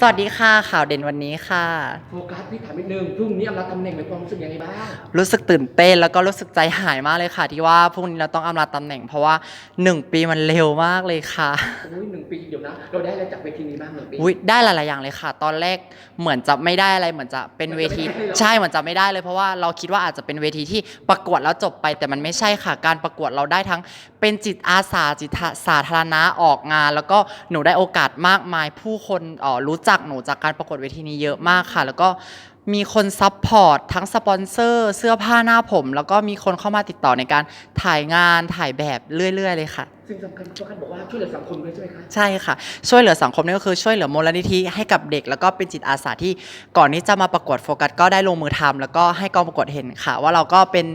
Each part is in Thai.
สวัสดีค่ะ ข่าวเด่นวันนี้ค่ะ โฟกัสพี่ถามนิดนึงพรุ่งนี้อำลาตำแหน่งเป็นความรู้สึกยังไงบ้าง รู้สึกตื่นเต้นแล้วก็รู้สึกใจหายมากเลยค่ะ ที่ว่าพรุ่งนี้เราต้องอำลาตำแหน่ง เพราะว่า 1 ปีมันเร็วมากเลยค่ะ อุ้ยหนึ่งปีเดี๋ ยวนะเราได้อะไรจากเวทีนี้บ้างหนึ่งปี อุ๊ยได้หลายๆอย่างเลยค่ะ ตอนแรกเหมือนจะไม่ได้อะไรเหมือนจะเป็นเวที เหมือนจะไม่ได้เลยเหรอ ใช่เหมือนจะไม่ได้เลยเพราะว่าเราคิดว่าอาจจะเป็นเวทีที่ประกวดแล้วจบไป แต่มันไม่ใช่ค่ะ การประกวดเราได้ทั้งเป็นจิตอาสาจิตสาธารณะออกงาน แล้วก็หนูได้โอกาสมากมาย ผู้คนเอ่อรู้จักหนูจากการประกวดเวทีนี้เยอะมากค่ะ แล้วก็ มีคนซัพพอร์ตทั้งสปอนเซอร์ เสื้อผ้าหน้าผม แล้วก็มีคนเข้ามาติดต่อในการถ่ายงานถ่ายแบบเรื่อย ๆ เลยค่ะ สิ่งสำคัญโฟกัสบอกว่าช่วยเหลือสังคมด้วยใช่ไหมคะใช่ค่ะ ช่วยเหลือสังคมนี่ก็คือช่วยเหลือมูลนิธิให้กับเด็ก แล้วก็เป็นจิตอาสาที่ก่อนที่จะมาประกวดโฟกัสก็ได้ลงมือทำแล้วก็ให้กองประกวดเห็นค่ะ ว่าเราก็เป็น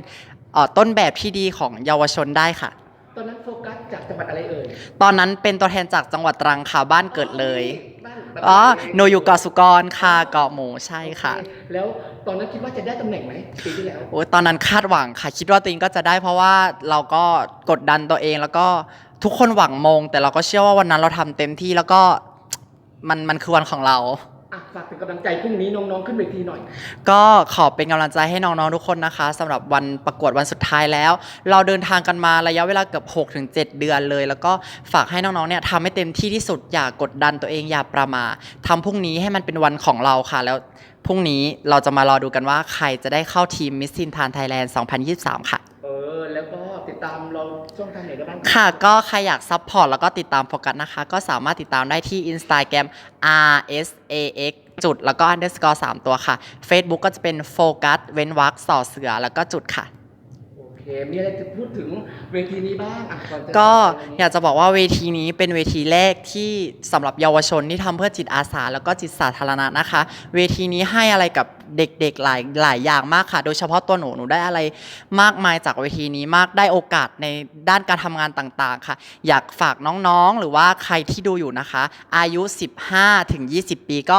เอ่อต้นแบบที่ดีของเยาวชนได้ค่ะตอนนั้นโฟกัสจากจังหวัดอะไรเอ่ยตอนนั้นเป็นตัวแทนจากจังหวัดตรังค่ะบ้านเกิดเลยบ้านบ้าน อ๋อเกิดหนูอยู่เกาะสุกรค่ะเกาะหมูใช่ค่ะโอเแล้วตอนนั้นคิดว่าจะได้ตำแหน่งไหมปีที่แล้วโอ้ยตอนนั้นคาดหวังค่ะ คิดว่าตัวเองก็จะได้เพราะว่าเราก็กดดันตัวเองแล้วก็ทุกคนหวังมง แต่เราก็เชื่อว่าวันนั้นเราทำเต็มที่แล้วก็มันมันคือวันของเราอะ ฝากเป็นกำลังใจพรุ่งนี้น้องๆขึ้นเวทีหน่อย ก็ขอเป็นกำลังใจให้น้องๆทุกคนนะคะสำหรับวันประกวดวันสุดท้ายแล้ว เราเดินทางกันมาระยะเวลาเกือบ6-7ถึง7เดือนเลย แล้วก็ฝากให้น้องๆเนี่ยทำให้เต็มที่ที่สุดอย่ากดดันตัวเองอย่าประมาททำพรุ่งนี้ให้มันเป็นวันของเราค่ะ แล้วพรุ่งนี้เราจะมารอดูกันว่าใครจะได้เข้าทีมมิสซินทานไทยแลนด์ 2023 ค่ะ ติดตามเราช่องทางไหนได้บ้างค่ะ ก็ใครอยากซัพพอร์ตแล้วก็ติดตามโฟกัสนะคะ ก็สามารถติดตามได้ที่ Instagram r s a x จุดแล้วก็ underscore 3 ตัวค่ะ Facebook ก็จะเป็นโฟกัสเว้นวรรคสอเสือแล้วก็จุดค่ะ โอเค มีอะไรจะพูดถึงเวทีนี้บ้างอะก่อนจะก็ไปวันนี้อยากจะบอกว่าเวทีนี้เป็นเวทีแรกที่สำหรับเยาวชนที่ทำเพื่อจิตอาสา แล้วก็จิตสาธารณะนะคะ เวทีนี้ให้อะไรกับ เด็กๆหลายหลายอย่างมากค่ะ โดยเฉพาะตัวหนูหนูได้อะไรมากมายจากเวทีนี้มากได้โอกาสในด้านการทำงานต่างๆค่ะ อยากฝากน้องๆ หรือว่าใครที่ดูอยู่นะคะ อายุ 15ถึง20 ปีก็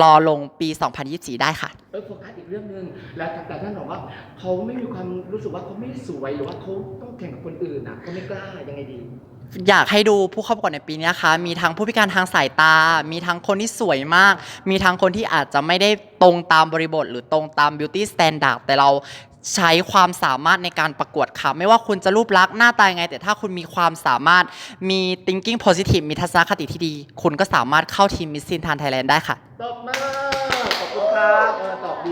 รอลงปี 2024 ได้ค่ะเออโฟกัสอีกเรื่องหนึ่งแล้วแต่ท่านบอกว่าเขาไม่มีความรู้สึกว่าเขาไม่สวยหรือว่าเขาต้องแข่งกับคนอื่นอะเขาไม่กล้ายังไงดี อยากให้ดูผู้เข้าประกวดในปีนี้นะคะมีทั้งผู้พิการทางสายตา มีทั้งคนที่สวยมาก มีทั้งคนที่อาจจะไม่ได้ตรงตามบริบท หรือตรงตาม beauty standard แต่เราใช้ความสามารถในการประกวดค่ะ ไม่ว่าคุณจะรูปลักษณ์หน้าตายังไง แต่ถ้าคุณมีความสามารถมี thinking positive มีทัศนคติที่ดี คุณก็สามารถเข้าทีม Miss Sin Thailand ได้ค่ะ ตบมือขอบคุณครับตอบดี